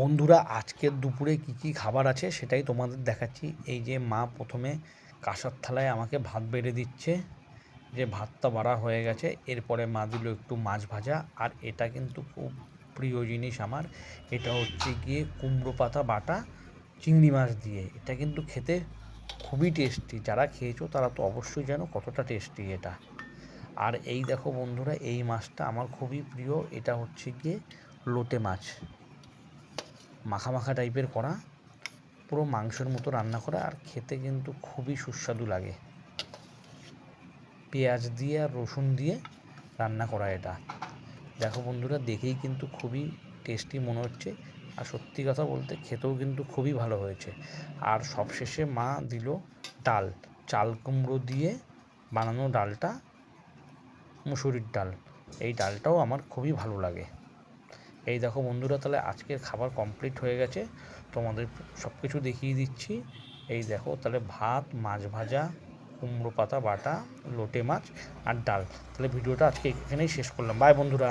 বন্ধুরা আজকের দুপুরে কি কি খাবার আছে সেটাই তোমাদের দেখাচ্ছি। এই যে মা প্রথমে কাঁসার থালায় আমাকে ভাত বেড়ে দিচ্ছে, যে ভাতটা বাড়া হয়ে গেছে। এরপরে মা দিল একটু মাছ ভাজা, আর এটা কিন্তু খুব প্রিয় জিনিস আমার। এটা হচ্ছে গিয়ে কুমড়ো পাতা বাটা, চিংড়ি মাছ দিয়ে। এটা কিন্তু খেতে খুবই টেস্টি। যারা খেয়েছো তারা তো অবশ্যই জানো কতটা টেস্টি এটা। আর এই দেখো বন্ধুরা, এই মাছটা আমার খুবই প্রিয়। এটা হচ্ছে গিয়ে লোটে মাছ। মাখা মাখা টাইপের করা পুরো মাংসের মতো রান্না করা আর খেতে কিন্তু খুবই সুস্বাদু লাগে। পেঁয়াজ দিয়ে আর রসুন দিয়ে রান্না করা এটা। দেখো বন্ধুরা, দেখেই কিন্তু খুবই টেস্টি মনে হচ্ছে আর সত্যি কথা বলতে খেতেও কিন্তু খুবই ভালো হয়েছে। আর সবশেষে মা দিল ডাল, চাল কুমড়ো দিয়ে বানানো ডালটা, মুসুরির ডাল। এই ডালটাও আমার খুবই ভালো লাগে। এই দেখো বন্ধুরা, তাহলে আজকের খাবার কমপ্লিট হয়ে গেছে। তোমাদের সব কিছু দেখিয়ে দিচ্ছি। এই দেখো, তাহলে ভাত, মাছ ভাজা, কুমড়ো পাতা, বাটা, লোটে মাছ আর ডাল। তাহলে ভিডিওটা আজকে এখানেই শেষ করলাম। বাই বন্ধুরা।